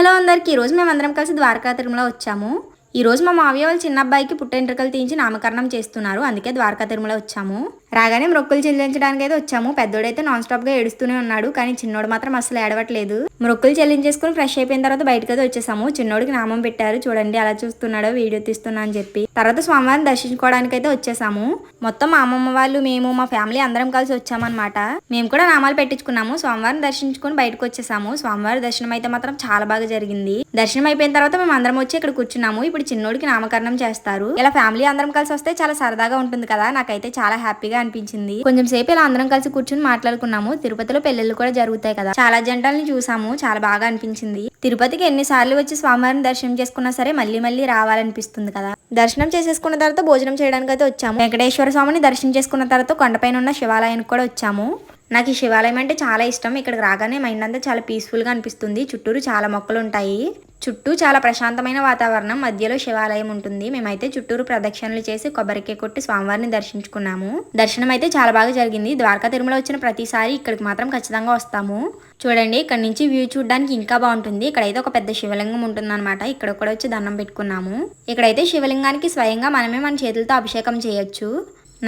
Hello అందరికీ ఈరోజు మేము అందరం కలిసి ద్వారకా తిరుమల వచ్చాము. ఈ రోజు మా మావయ్య వాళ్ళ చిన్న అబ్బాయికి పుట్టెంట్రుకలు తీయించి నామకరణం చేస్తున్నారు. అందుకే ద్వారకా తిరుమల వచ్చాము. రాగానే మొక్కులు చెల్లించడానికి అయితే వచ్చాము. పెద్దోడైతే నాన్ స్టాప్గా ఏడుస్తూనే ఉన్నాడు. కానీ చిన్నోడు మాత్రం అసలు ఏడవట్లేదు. మొక్కులు చెల్లించేసుకుని ఫ్రెష్ అయిపోయిన తర్వాత బయటకు అయితే వచ్చేసాము. చిన్నోడికి నామం పెట్టారు. చూడండి అలా చూస్తున్నాడో వీడియో తీస్తున్నా అని చెప్పి. తర్వాత స్వామివారిని దర్శించుకోవడానికి అయితే వచ్చేసాము. మొత్తం మా అమ్మమ్మ వాళ్ళు మేము మా ఫ్యామిలీ అందరం కలిసి వచ్చామన్నమాట. మేము కూడా నామాలు పెట్టించుకున్నాము. స్వామివారిని దర్శించుకుని బయటకు వచ్చేసాము. స్వామివారి దర్శనం అయితే మాత్రం చాలా బాగా జరిగింది. దర్శనం అయిపోయిన తర్వాత మేము అందరం వచ్చి ఇక్కడ కూర్చున్నాము. ఇప్పుడు చిన్నోడికి నామకరణం చేస్తారు. ఇలా ఫ్యామిలీ అందరం కలిసి వస్తే చాలా సరదాగా ఉంటుంది కదా? నాకైతే చాలా హ్యాపీగా అనిపించింది. కొంచెం సేపు ఇలా అందరం కలిసి కూర్చుని మాట్లాడుకున్నాము. తిరుపతిలో పెళ్ళిళ్ళు కూడా జరుగుతాయి కదా? చాలా జంటల్ని చూసాము. చాలా బాగా అనిపించింది. తిరుపతికి ఎన్నిసార్లు వచ్చి స్వామివారిని దర్శనం చేసుకున్నా సరే మళ్ళీ మళ్ళీ రావాలనిపిస్తుంది కదా? దర్శనం చేసేసుకున్న తర్వాత భోజనం చేయడానికి అయితే వచ్చాము. వెంకటేశ్వర స్వామిని దర్శనం చేసుకున్న తర్వాత కొండపైన ఉన్న శివాలయానికి కూడా వచ్చాము. నాకు ఈ శివాలయం అంటే చాలా ఇష్టం. ఇక్కడికి రాగానే మైండ్ అంతా చాలా పీస్ఫుల్గా అనిపిస్తుంది. చుట్టూరు చాలా మొక్కలు ఉంటాయి. చుట్టూ చాలా ప్రశాంతమైన వాతావరణం మధ్యలో శివాలయం ఉంటుంది. మేమైతే చుట్టూరు ప్రదక్షిణలు చేసి కొబ్బరికాయ కొట్టి స్వామివారిని దర్శించుకున్నాము. దర్శనం అయితే చాలా బాగా జరిగింది. ద్వారకా తిరుమల వచ్చిన ప్రతిసారి ఇక్కడికి మాత్రం ఖచ్చితంగా వస్తాము. చూడండి ఇక్కడ నుంచి వ్యూ చూడడానికి ఇంకా బాగుంటుంది. ఇక్కడైతే ఒక పెద్ద శివలింగం ఉంటుంది అనమాట ఇక్కడ కూడా వచ్చి దండం పెట్టుకున్నాము. ఇక్కడైతే శివలింగానికి స్వయంగా మనమే మన చేతులతో అభిషేకం చేయొచ్చు.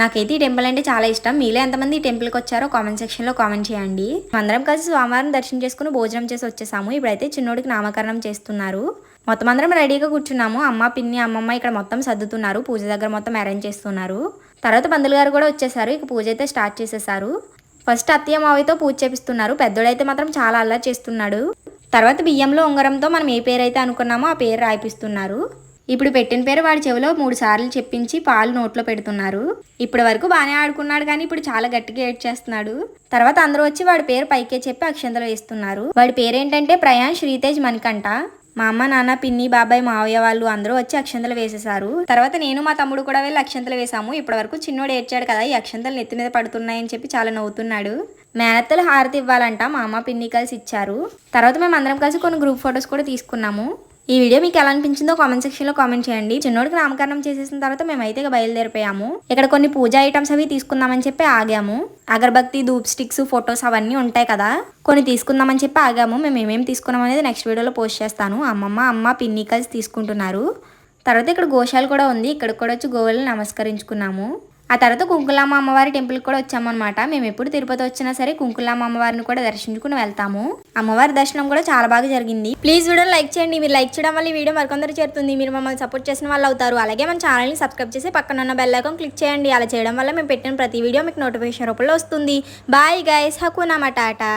నాకైతే ఈ టెంపుల్ అంటే చాలా ఇష్టం. మీలో ఎంతమంది ఈ టెంపుల్కి వచ్చారో కామెంట్ సెక్షన్లో కామెంట్ చేయండి. అందరం కలిసి స్వామివారం దర్శనం చేసుకుని భోజనం చేసి వచ్చేసాము. ఇప్పుడైతే చిన్నోడికి నామకరణం చేస్తున్నారు. మొత్తం అందరం రెడీగా కూర్చున్నాము. అమ్మ పిన్ని అమ్మమ్మ ఇక్కడ మొత్తం సర్దుతున్నారు. పూజ దగ్గర మొత్తం అరేంజ్ చేస్తున్నారు. తర్వాత పందులు గారు కూడా వచ్చేసారు. ఇక పూజ అయితే స్టార్ట్ చేసేసారు. ఫస్ట్ అత్తయ్య మావితో పూజ చేపిస్తున్నారు. పెద్దోడైతే మాత్రం చాలా అల్లరి చేస్తున్నాడు. తర్వాత బియ్యంలో ఉంగరంతో మనం ఏ పేరు అయితే అనుకున్నామో ఆ పేరు రాయిపిస్తున్నారు. ఇప్పుడు పెట్టిన పేరు వాడి చెవిలో మూడు సార్లు చెప్పించి పాలు నోట్లో పెడుతున్నారు. ఇప్పటి వరకు బాగానే ఆడుకున్నాడు కానీ ఇప్పుడు చాలా గట్టిగా ఏడ్ చేస్తున్నాడు తర్వాత అందరూ వచ్చి వాడి పేరు పైకే చెప్పి అక్షంతలు వేస్తున్నారు. వాడి పేరేంటంటే ప్రయాణ్ శ్రీతేజ్ మణికంట మా అమ్మ నాన్న పిన్ని బాబాయ్ మావయ్య వాళ్ళు అందరూ వచ్చి అక్షంతలు వేసేసారు తర్వాత నేను మా తమ్ముడు కూడా వెళ్ళి అక్షంతలు వేసాము ఇప్పటి వరకు చిన్నోడు ఏడ్చాడు కదా ఈ అక్షంతలు నెత్తి మీద పడుతున్నాయని చెప్పి చాలా నవ్వుతున్నాడు. మేనత్తలు హారతి ఇవ్వాలంట మా అమ్మ పిన్ని కలిసి ఇచ్చారు. తర్వాత మేము అందరం కలిసి కొన్ని గ్రూప్ ఫొటోస్ కూడా తీసుకున్నాము. ఈ వీడియో మీకు ఎలా అనిపించిందో కామెంట్ సెక్షన్లో కామెంట్ చేయండి. చిన్నోడికి నామకరణం చేసేసిన తర్వాత మేమైతే ఇక బయలుదేరిపోయాము. ఇక్కడ కొన్ని పూజ ఐటమ్స్ అవి తీసుకుందామని చెప్పి ఆగాము. అగరబత్తి ధూప్ స్టిక్స్ ఫొటోస్ అవన్నీ ఉంటాయి కదా. కొన్ని తీసుకుందామని చెప్పి ఆగాము. మేము ఏమేమి తీసుకున్నాం అనేది నెక్స్ట్ వీడియోలో పోస్ట్ చేస్తాను. అమ్మమ్మ అమ్మ పిన్ని కలిసి తీసుకుంటున్నారు. తర్వాత ఇక్కడ గోశాల కూడా ఉంది. ఇక్కడ కూడా వచ్చి గోవులను నమస్కరించుకున్నాము. ఆ తర్వాత కుంకులమ్మ అమ్మవారి టెంపుల్కి కూడా వచ్చామన్నమాట. మేము ఎప్పుడు తిరుపతి వచ్చినా సరే కుంకులమ్మ అమ్మవారిని కూడా దర్శించుకుని వెళ్తాము. అమ్మవారి దర్శనం కూడా చాలా బాగా జరిగింది. ప్లీజ్ వీడియో లైక్ చేయండి. మీరు లైక్ చేయడం వల్ల ఈ వీడియో మరికొందరు చేరుతుంది. మీరు మమ్మల్ని సపోర్ట్ చేసిన వాళ్ళు అవుతారు. అలాగే మన ఛానల్ని సబ్స్క్రైబ్ చేసి పక్కన ఉన్న బెల్ ఐకాన్ క్లిక్ చేయండి. అలా చేయడం వల్ల మేము పెట్టిన ప్రతి వీడియో మీకు నోటిఫికేషన్ రూపంలో వస్తుంది. Bye guys హకునా matata